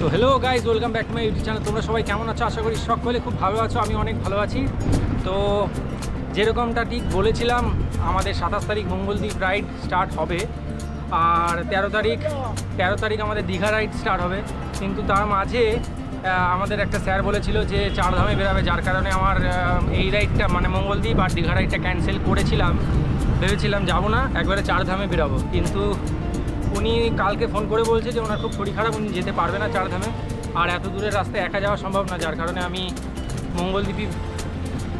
তো hello guys welcome back to my YouTube channel তোমরা সবাই কেমন আছো? আশা করি সকলে খুব ভালো আছো আমি অনেক ভালো আছি। তো যেরকমটা ঠিক বলেছিলাম, আমাদের সাতাশ তারিখ মঙ্গলদ্বীপ রাইড স্টার্ট হবে। আর তেরো তারিখ তেরো তারিখ আমাদের দীঘা রাইড স্টার্ট হবে। কিন্তু তার মাঝে আমাদের একটা স্যার বলেছিল যে চারধামে বেরাবে, যার কারণে আমার এই রাইডটা মানে মঙ্গলদ্বীপ আর দীঘা রাইডটা ক্যান্সেল করেছিলাম। ভেবেছিলাম যাব না, একবারে চারধামে বেরাবো। কিন্তু উনি কালকে ফোন করে বলছে যে ওনার খুব শরীর খারাপ, উনি যেতে পারবে না চারধামে। আর এত দূরের রাস্তায় একা যাওয়া সম্ভব না, যার কারণে আমি মঙ্গলদ্বীপই,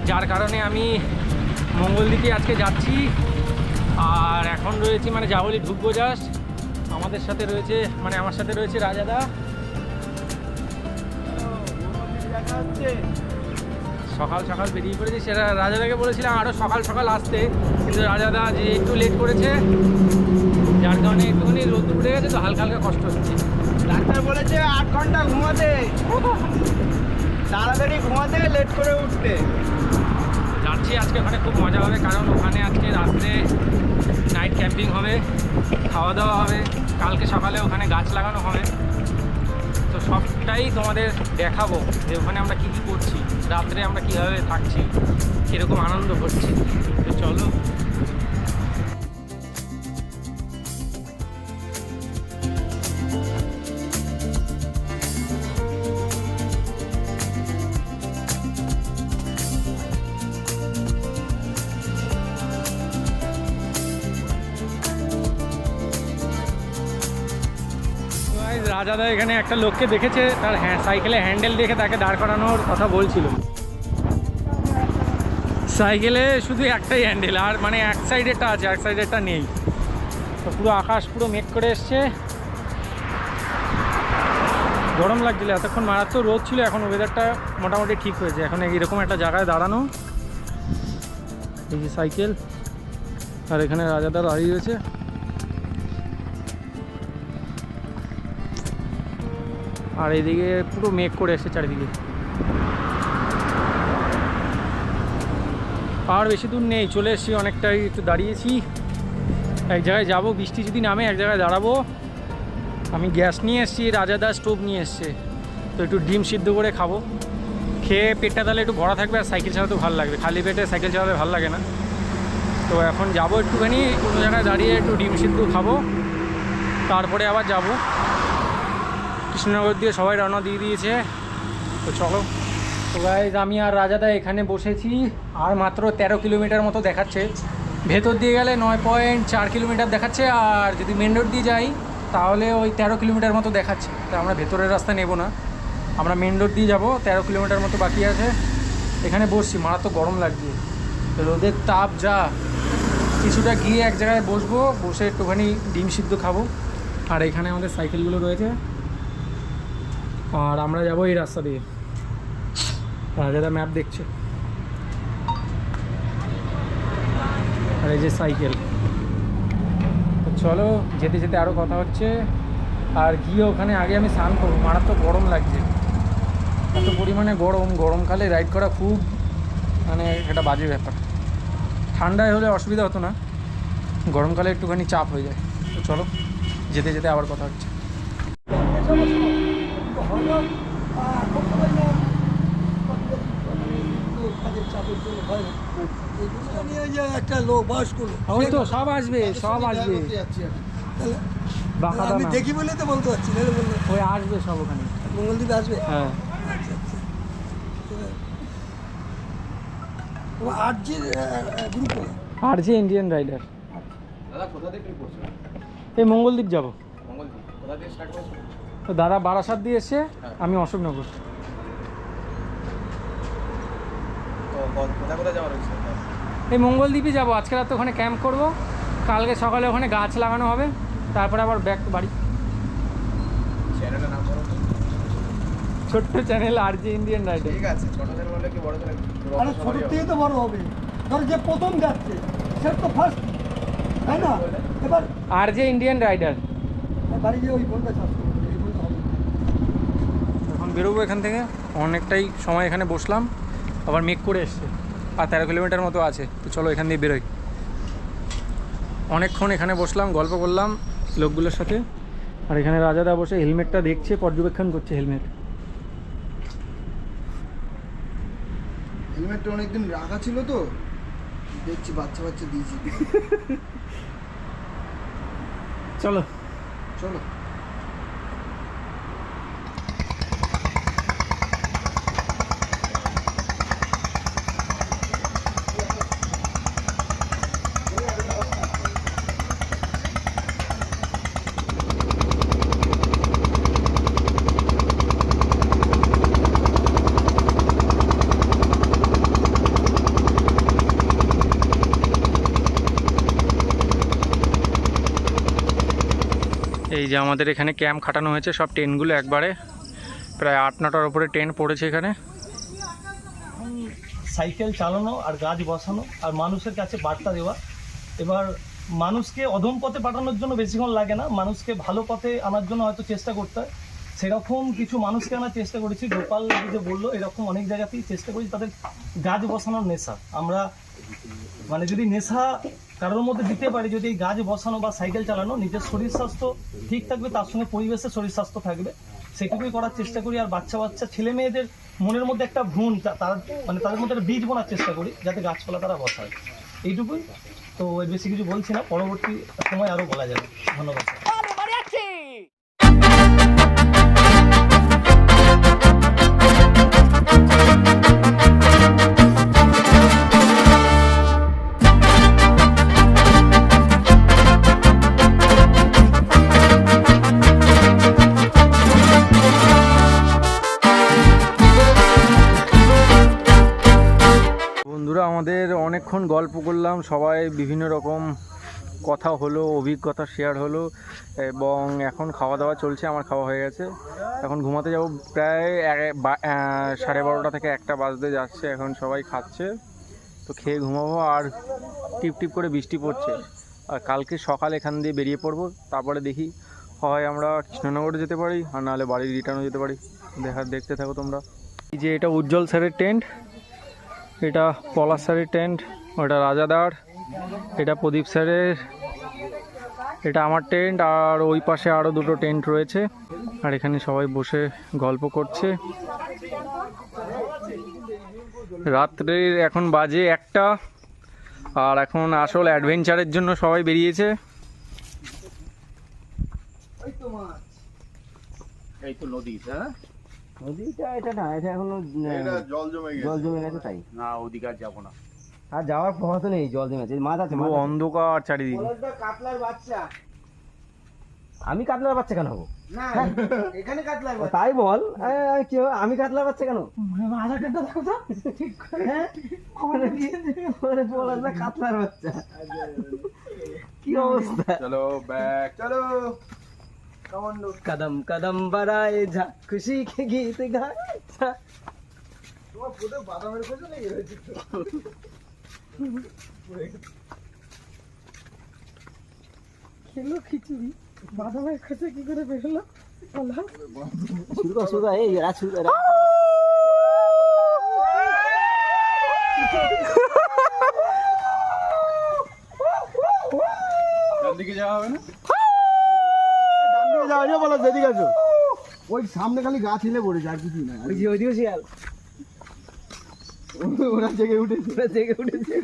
যার কারণে আমি মঙ্গলদ্বীপে আজকে যাচ্ছি। আর এখন রয়েছি মানে যাবলি ঢুকবো যাস আমাদের সাথে রয়েছে মানে আমার সাথে রয়েছে রাজাদা সকাল সকাল বেরিয়ে পড়েছি, সেটা রাজাদাকে বলেছিলাম আরও সকাল সকাল আসতে। কিন্তু রাজাদা যে একটু লেট করেছে যার কারণে একটুখানি রোদ উঠে গেছে তো হালকা হালকা কষ্ট হচ্ছে। ডাক্তার বলেছে আট ঘণ্টা ঘুমাতে। তাড়াতাড়ি ঘুমাতে লেট করে উঠতে। যাচ্ছি আজকে ওখানে খুব মজা হবে কারণ ওখানে আজকে রাত্রে নাইট ক্যাম্পিং হবে খাওয়া দাওয়া হবে কালকে সকালে ওখানে গাছ লাগানো হবে। তো সবটাই তোমাদের দেখাবো যে ওখানে আমরা কী কী করছি রাত্রে আমরা কীভাবে থাকছি কীরকম আনন্দ করছি। তো চলো। রাজাদা এখানে একটা লোককে দেখেছে, তার হ্যাঁ সাইকেলে হ্যান্ডেল দেখে তাকে দাঁড় করানোর কথা বলছিল। সাইকেলে শুধু একটাই হ্যান্ডেল, আর মানে এক সাইডেরটা আছে, এক সাইডেরটা নেই। তো পুরো আকাশ পুরো মেঘ করে এসছে। গরম লাগছিল, এতক্ষণ মারাত্মক রোদ ছিল, এখন ওয়েদারটা মোটামুটি ঠিক হয়েছে। এখন এরকম একটা জায়গায় দাঁড়ানো। এই যে সাইকেল, আর এখানে রাজাদা দাঁড়িয়ে রয়েছে। আর এদিকে পুরো মেঘ করে এসছে চারিদিকে। আর বেশি দূর নেই, চলে এসেছি অনেকটাই, একটু দাঁড়িয়েছি। এক জায়গায় যাব, বৃষ্টি যদি নামে, এক জায়গায় দাঁড়াবো। আমি গ্যাস নিয়ে এসেছি রাজাদা স্টোভ নিয়ে এসছে। তো একটু ডিম সিদ্ধ করে খাব। খেয়ে পেটটা তাহলে একটু ভরা থাকবে, আর সাইকেল চালাতে ভালো লাগবে। খালি পেটে সাইকেল চালাতে ভালো লাগে না। তো এখন যাব একটুখানি, কোনো জায়গায় দাঁড়িয়ে একটু ডিম সিদ্ধ খাব। তারপরে আবার যাব। কৃষ্ণনগর দিয়ে সবাই রওনা দিয়ে দিয়েছে। তো চলো। তো গাইজ আমি আর রাজাদা এখানে বসেছি, আর মাত্র তেরো কিলোমিটার মতো দেখাচ্ছে। ভেতর দিয়ে গেলে নয় পয়েন্ট চার কিলোমিটার দেখাচ্ছে, আর যদি মেন রোড দিয়ে যাই, তাহলে ওই তেরো কিলোমিটার মতো দেখাচ্ছে। তো আমরা ভেতরের রাস্তা নেব না। আমরা মেন রোড দিয়ে যাব, তেরো কিলোমিটার মতো বাকি আছে। এখানে বসছি, মারাত্মক গরম লাগছে। রোদের তাপ যা। কিছুটা গিয়ে এক জায়গায় বসবো, বসে একটুখানি ডিম সিদ্ধ খাব। আর এখানে আমাদের সাইকেলগুলো রয়েছে। আর আমরা যাব এই রাস্তা দিয়ে। রাজাদা ম্যাপ দেখছে। আর এই যে সাইকেল তো চলো, যেতে যেতে আরও কথা হচ্ছে। আর গিয়ে ওখানে আগে আমি স্নান করব। মারাত্মক গরম লাগছে। এত পরিমাণে গরম। গরমকালে রাইড করা খুব মানে একটা বাজে ব্যাপার। ঠান্ডায় হলে অসুবিধা হতো না। গরমকালে একটুখানি চাপ হয়ে যায়। তো চলো, যেতে যেতে আবার কথা হচ্ছে। একটা লোক বয়স্ক লোক ওই তো সব আসবে। সব আসবে আমি দেখি বলে তো বলতে পারছি ওই আসবে সব ওখানে। মঙ্গলদ্বীপে আসবে? হ্যাঁ। ও আটজির গ্রুপ আর যে ইন্ডিয়ান রাইডার দাদা কোথা থেকে করছ এই মঙ্গলদ্বীপ যাব। মঙ্গলদ্বীপ কোথা থেকে স্টার্ট করছ? তো দাদা বারাসাত দিয়ে এসছে আমি অশোকনগর। এই মঙ্গলদ্বীপই যাব। আজকে রাতে ওখানে ক্যাম্প করব। কালকে সকালে ওখানে গাছ লাগানো হবে। তারপরে আবার ব্যাক বাড়ি। ছোট্ট চ্যানেল আর যে ইন্ডিয়ান রাইডার ঠিক আছে ছোট চ্যানেল বলে কি বড় চ্যানেল আরে ছোট থেকে তো বড় হবে। ধর যে প্রথম যাচ্ছে সে তো ফার্স্ট তাই না? এবার আর যে ইন্ডিয়ান রাইডার বাড়ি গিয়ে ওই ফোনটা চাষ করব এই ফোনটা হবে এখন বেরোবো এখান থেকে। অনেকটাই সময় এখানে বসলাম। আবার মেক করে এসছে। আর তেরো কিলোমিটার মতো আছে। তো চলো এখান দিয়ে বেরোই। অনেকক্ষণ এখানে বসলাম গল্প করলাম লোকগুলোর সাথে। আর এখানে রাজাদা বসে হেলমেটটা দেখছে পর্যবেক্ষণ করছে হেলমেট। হেলমেটটা অনেকদিন রাখা ছিল তো। দেখছি বাচ্চা বাচ্চা দিয়েছি। চলো। চলো। আমাদের এখানে ক্যাম্প খাটানো হয়েছে। সব টেন্টগুলো একবারে প্রায় আট নটার উপরে টেন্ট পড়েছে এখানে। সাইকেল চালানো আর গাছ বসানো আর মানুষের কাছে বার্তা দেওয়া। এবার মানুষকে অধম পথে পাঠানোর জন্য বেশিক্ষণ লাগে না। মানুষকে ভালো পথে আনার জন্য হয়তো চেষ্টা করতে হয়। সেরকম কিছু মানুষকে আনার চেষ্টা করেছি। গোপাল যে বলল, এরকম অনেক জায়গাতেই চেষ্টা করেছি তাদের গাছ বসানোর নেশা। আমরা মানে যদি নেশা কারোর মধ্যে দিতে পারি, যদি এই গাছ বসানো বা সাইকেল চালানো নিজের শরীর স্বাস্থ্য ঠিক থাকবে, তার সঙ্গে পরিবেশের শরীর স্বাস্থ্য থাকবে, সেটুকুই করার চেষ্টা করি। আর বাচ্চা বাচ্চা, ছেলে মেয়েদের মনের মধ্যে একটা ভ্রূণ তার মানে তাদের মধ্যে বীজ বোনার চেষ্টা করি, যাতে গাছপালা তারা বসায়। এইটুকুই। তো বেশি কিছু বলছি না, পরবর্তী সময় আরও বলা যাবে। ধন্যবাদ অনেকক্ষণ গল্প করলাম, সবাই বিভিন্ন রকম কথা হলো, অভিজ্ঞতা শেয়ার হলো এবং এখন খাওয়া দাওয়া চলছে, আমার খাওয়া হয়ে গেছে। এখন ঘুমাতে যাব, প্রায় সাড়ে বারোটা থেকে একটা বাজতে যাচ্ছে, এখন সবাই খাচ্ছে। তো খেয়ে ঘুমাবো আর টিপ টিপ করে বৃষ্টি পড়ছে। আর কালকে সকাল এখান দিয়ে বেরিয়ে পড়ব, তারপরে দেখি হয় আমরা কৃষ্ণনগরে যেতে পারি, আর নাহলে বাড়ি রিটার্নও যেতে পারি। দেখা, দেখতে থাকো তোমরা। এই যে এটা উজ্জ্বল স্যারের টেন্ট এটা পলাশ স্যারের টেন্ট, ওটা রাজাদার, এটা প্রদীপ স্যারের। এটা আমার টেন্ট, আর ওই পাশে আরও দুটো টেন্ট রয়েছে। আর এখানে সবাই বসে গল্প করছে। রাত্রের এখন বাজে একটা, আর এখন আসল অ্যাডভেঞ্চারের জন্য সবাই বেরিয়েছে। এই তো নদী হ্যাঁ? নদীটা এটা না এটা এখনও জল জমে জল জমে গেছে তাই। না ওদিকে আর যাব না। আর যাওয়ার পথ নেই জল জমে আছে মাছ আছে। অন্ধকার চারিদিকে। কাতলার বাচ্চা। আমি কাতলার বাচ্চা কেন হব? বাচ্চা। তাই বল হবে? আমি কাতলার বাচ্চা কেন? হ্যাঁ? কাতলার বাচ্চা। কি অবস্থা? চলো ব্যাক চলো। কমান্ডো কদম কদম বাড়ায় যা খুশি के गीत গায় যা। তোমার ফুটে বাদামের খোঁজে লেগে রয়েছে তো। খেলো খিচুড়ি বাদামের কাছে কি করে বেরোলো বললাম শুরু কর শুরু কর এই রাত শুরু কর, রাত। ডান দিকে যাওয়া হবে না ডান দিকে বলো যেদিকে আছো। ওই সামনে খালি গাছ হিলে পড়েছে আর কিছুই না। ওই যে ওইদিকে শিয়াল। ওরা জেগে উঠেছে। ওরা জেগে উঠেছে।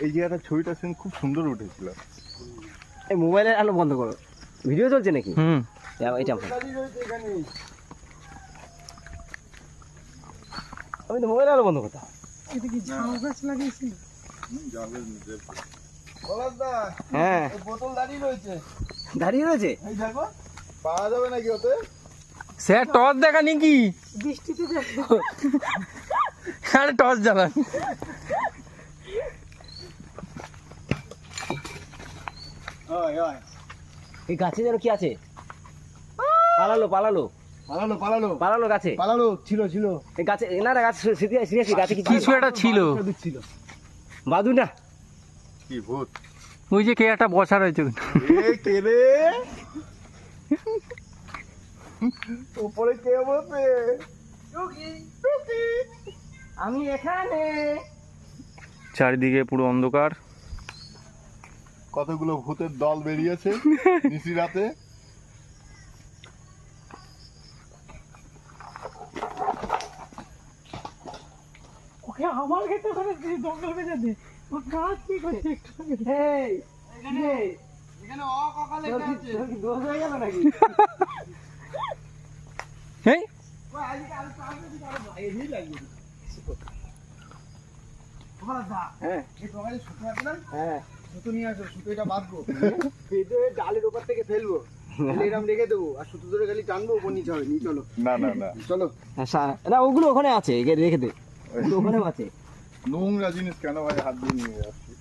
এই জায়গাটা ছবিটা সেদিন খুব সুন্দর উঠেছিল। এই মোবাইলের আলো বন্ধ করো। ভিডিও চলছে নাকি? হুম। এটা- আমি তো মোবাইলের আলো বন্ধ করতাম। এটা কি ঝাউ গাছ লাগিয়েছিল হ্যাঁ। বোতল দাঁড়িয়ে রয়েছে। দাঁড়িয়ে রয়েছে? এই দেখো পাওয়া যাবে নাকি ওতে? স্যার টর্চ দেখা নাকি বৃষ্টিতে যায় আরে টর্চ জ্বালান। এই গাছে যেন কি আছে? পালালো পালালো। পালালো পালালো। পালালো গাছে? পালালো ছিল ছিল। এই গাছে গাছে সিরিয়াসলি গাছে কিছু একটা ছিল। ছিল। বাদু না কি ভূত? ওই যে কে একটা বসা রয়েছে। এ কে রে? উপরে কে বসে আমি এখানে। চারিদিকে পুরো অন্ধকার। কতগুলো ভূতের দল বেরিয়েছে নিশি রাতে? জঙ্গল বেঁচে দে ও গাছ কি করছে একটু হেই। সুতো নিয়ে আসো সুতো এটা বাঁধবো বেঁধে ডালের ওপর থেকে ফেলব। ফেলে এরম রেখে দেবো আর সুতো ধরে খালি টানবো ওপর নিচে হবে নিয়ে চলো। না না না। চলো। হ্যাঁ, না ওগুলো ওখানে আছে রেখে দে। আছে নোংরা জিনিস কেন ভাই? হাত দিয়ে নিয়ে যাচ্ছি।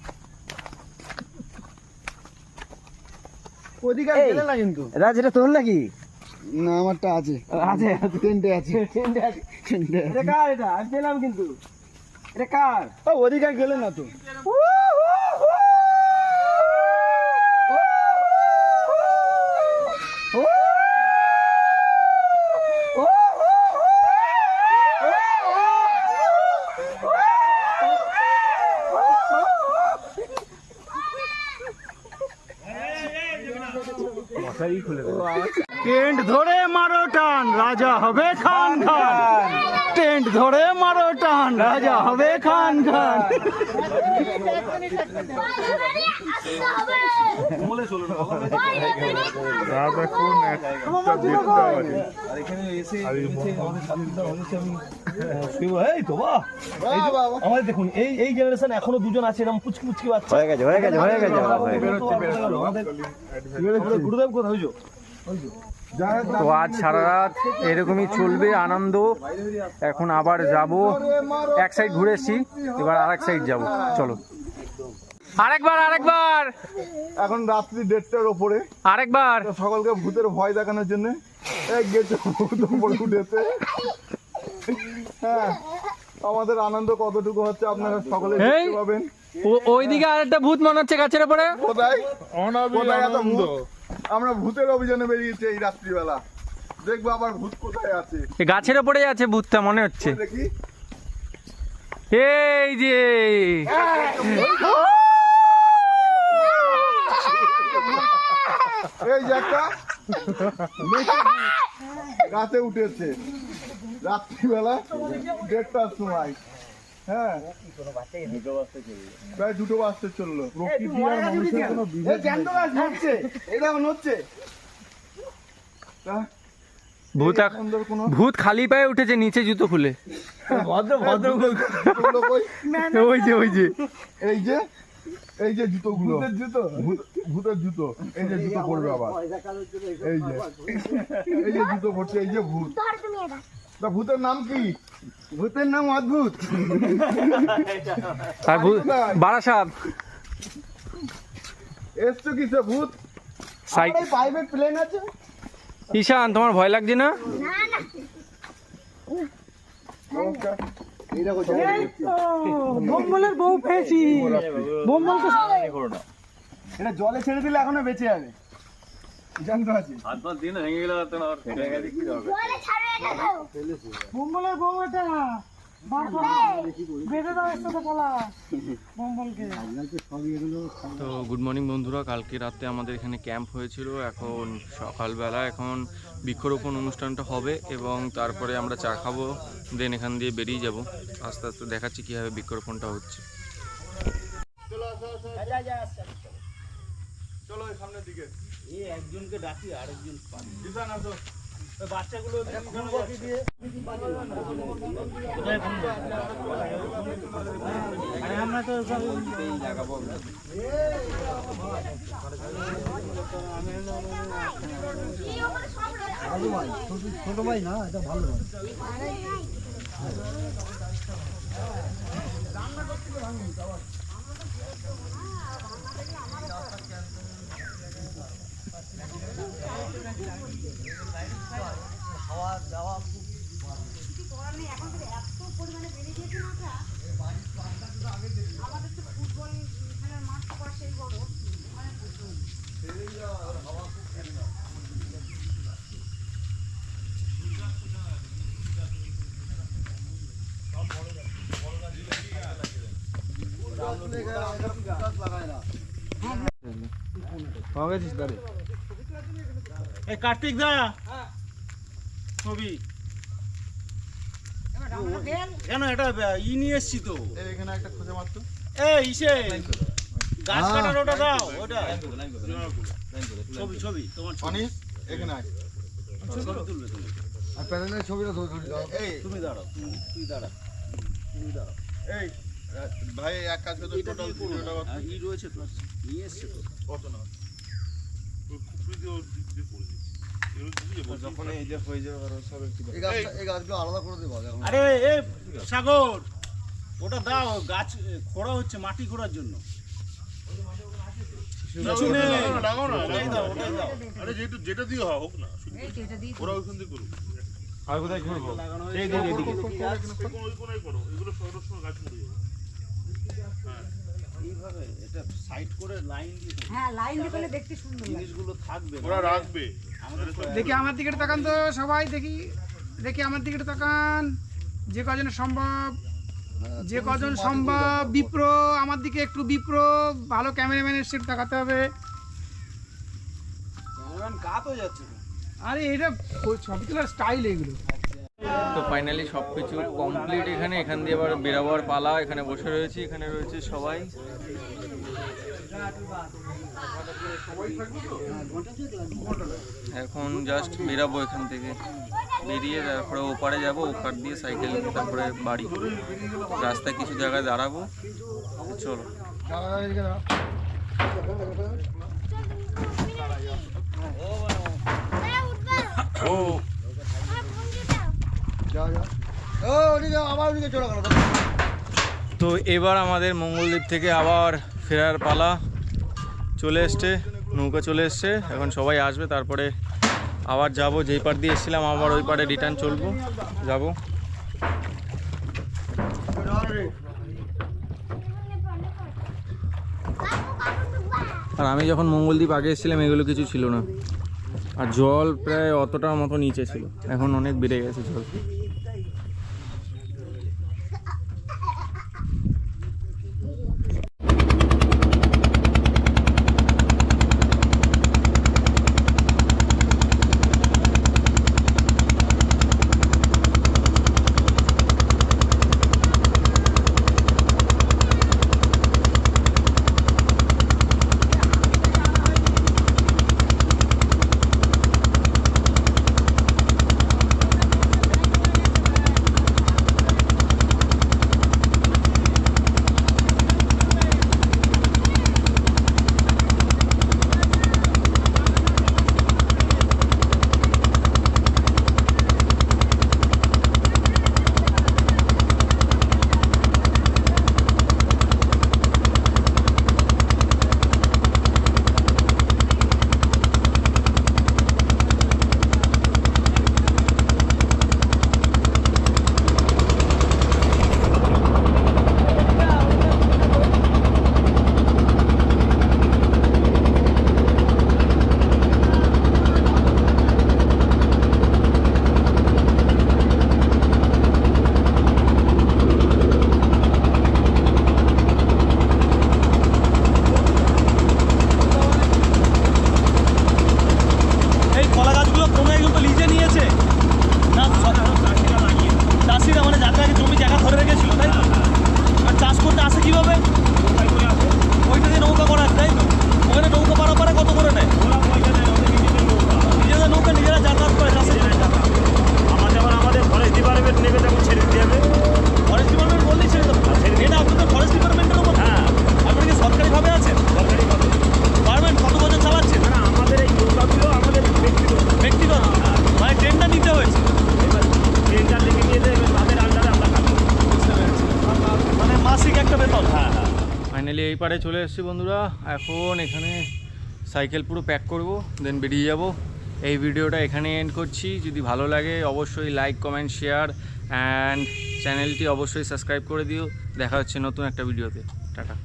ওদিকে গেলে না কিন্তু। রাজ এটা তোর নাকি? না আমারটা আছে। আছে? তিনটে আছে। টেন্টে আছে। টেন্টে এটা কার এটা? আমি পেলাম কিন্তু। এটা কার? ও ওদিকে গেলে না তো। টেন্ট ধরে মারো টান রাজা হবে খান খান টেন্ট ধরে মারো টান রাজা হবে খান খান। রাত এখন একটা দেড়টা বাজে এই তো বাহ এই তো আমাদের দেখুন এই এই জেনারেশন এখনও দুজন আছে এরকম পুচকি পুচকি বাচ্চা। হয়ে গেছে হয়ে গেছে হয়ে গেছে। গুরুদেব কোথায়? হইছো তো আজ সারা রাত এরকমই চলবে আনন্দ। এখন আবার যাব। এক সাইড ঘুরে এসছি এবার আর এক সাইড যাব। চলো। আরেকবার আরেকবার! এখন রাত্রি দেড়টার ওপরে। আরেকবার! সকলকে ভূতের ভয় দেখানোর জন্য। এই গেছে ভূত উপরে উঠেছে। হ্যাঁ আমাদের আনন্দ কতটুকু হচ্ছে আপনারা সকলে। দেখতে পাবেন। ওইদিকে আরেকটা ভূত মনে হচ্ছে গাছের উপরে কোথায়? কোথায় এত ভূত? আমরা ভূতের অভিযানে বেরিয়েছি এই রাত্রিবেলা। দেখব আবার ভূত কোথায় আছে। গাছের উপরেই আছে ভূতটা মনে হচ্ছে। দেখি। এই যে। এই যে একটা। গাছে উঠেছে। রাত্রিবেলা দেড়টার সময়। হ্যাঁ। প্রায় দুটো বাজতে চলল। প্রকৃতি আর মানুষের কোনো? বিভেদ ভূত খালি পায়ে উঠেছে নিচে জুতো খুলে। ভদ্র ভদ্র ওই যে ওই যে। এই যে এই যে জুতোগুলো। জুতো? ভূতের জুতো। এই যে জুতো পড়বে আবার। এই যে এই যে জুতো পড়ছে এই যে ভূত। তা ভূতের নাম কি ভূতের নাম অদ্ভুত বারাসাত এসছো কিসে ভূত প্রাইভেট প্লেন আছে ঈশান তোমার ভয় লাগছে না বম্বলের বউ পেয়েছি বম্বল তো এটা জলে ছেড়ে দিলে এখনও বেঁচে যাবে তো গুড মর্নিং বন্ধুরা কালকে রাতে আমাদের এখানে ক্যাম্প হয়েছিল। এখন সকালবেলা এখন বৃক্ষরোপণ অনুষ্ঠানটা হবে এবং তারপরে আমরা চা খাব দেন এখান দিয়ে বেরিয়ে যাব। আস্তে আস্তে দেখাচ্ছি কীভাবে বৃক্ষরোপণটা হচ্ছে। চলো সামনের দিকে। এ একজনকে ডাকি আরেকজন দিশান আসো বাচ্চাগুলো আমরা তো ভালো ভাই ছোট ভাই না এটা ভালো ভাই রান্না করতে ভাঙি খাওয়া দাওয়া খুব আমাদের তো ফুটবল খেলার মাঠ পাশেই বড় মানে প্রচুর হাওয়া খুব ঠান্ডা পাওয়া গেছিস দাঁড়িয়ে এই কার্তিক দা। ছবি। কেন এটা ই নিয়ে এসছি তো। এখানে একটা খুঁজে মারতো। এ ইসে। গাছ কাটার ওটা দাও ওটা। ছবি ছবি। তোমার ছবি। অনিস এখানে আয়। ছবি তুলবে তুমি আর প্যানেলের ছবিটা ধরে ধরে দাও। এই। তুমি দাঁড়াও তুমি- তুই দাঁড়া তুমি দাঁড়াও। এই ভাই এক কাজ করতে এটা টোটাল করো। ভিডিওটা ই রয়েছে তো নিয়ে এসছে তো। কত না এই হয়ে এই এই করে আরে এ সাগর ওটা দাও গাছ খোঁড়া হচ্ছে মাটি খোঁড়ার জন্য যেটা যেটা দিয়ে হোক না ওরা ওইখান দিয়ে করুক আর কোথায় ঘুরবো লাগানো এই। দিকে এদিকে কোন ওই কোনায় করো এগুলো সবার সময় গাছ মরে এইভাবে এটা সাইড করে লাইন দিয়ে হ্যাঁ লাইন দিয়ে করলে দেখতে সুন্দর জিনিসগুলো থাকবে ওরা রাখবে। দেখি আমার দিকে তাকান তো সবাই দেখি দেখি আমার দিকে তাকান। যে কজন সম্ভব যে কজন সম্ভব বিপ্র আমার দিকে একটু বিপ্র ভালো ক্যামেরাম্যানের সেট তাকাতে হবে। ক্যামেরাম্যান কাত হয়ে যাচ্ছে আরে এটা ছবি তোলার স্টাইল এগুলো। তো ফাইনালি সব কিছু কমপ্লিট এখানে। এখান দিয়ে এবার বেরাবার পালা এখানে বসে রয়েছি এখানে রয়েছে সবাই। এখন জাস্ট বেরাবো এখান থেকে। বেরিয়ে তারপরে ওপারে যাব ওপার দিয়ে সাইকেল নিয়ে তারপরে বাড়ি। রাস্তায় কিছু জায়গায় দাঁড়াবো। চলো। ও ওদিকে আবার ওদিকে চলে গেল তো এবার আমাদের মঙ্গলদ্বীপ থেকে আবার ফেরার পালা চলে এসছে, নৌকা চলে এসছে। এখন সবাই আসবে, তারপরে আবার যাব। যেই পার দিয়ে এসেছিলাম, আবার ওই পারে রিটার্ন চলবো, যাব। আর আমি যখন মঙ্গলদ্বীপ আগে এসেছিলাম, এগুলো কিছু ছিল না। আর জল প্রায় অতটা মতো নিচে ছিল। এখন অনেক বেড়ে গেছে জল। এসেছি বন্ধুরা। এখন এখানে সাইকেল পুরো প্যাক করব দেন বেরিয়ে যাব। এই ভিডিওটা এখানে এন্ড করছি। যদি ভালো লাগে, অবশ্যই লাইক কমেন্ট শেয়ার অ্যান্ড চ্যানেলটি অবশ্যই সাবস্ক্রাইব করে দিও। দেখা হচ্ছে নতুন একটা ভিডিওতে টাটা।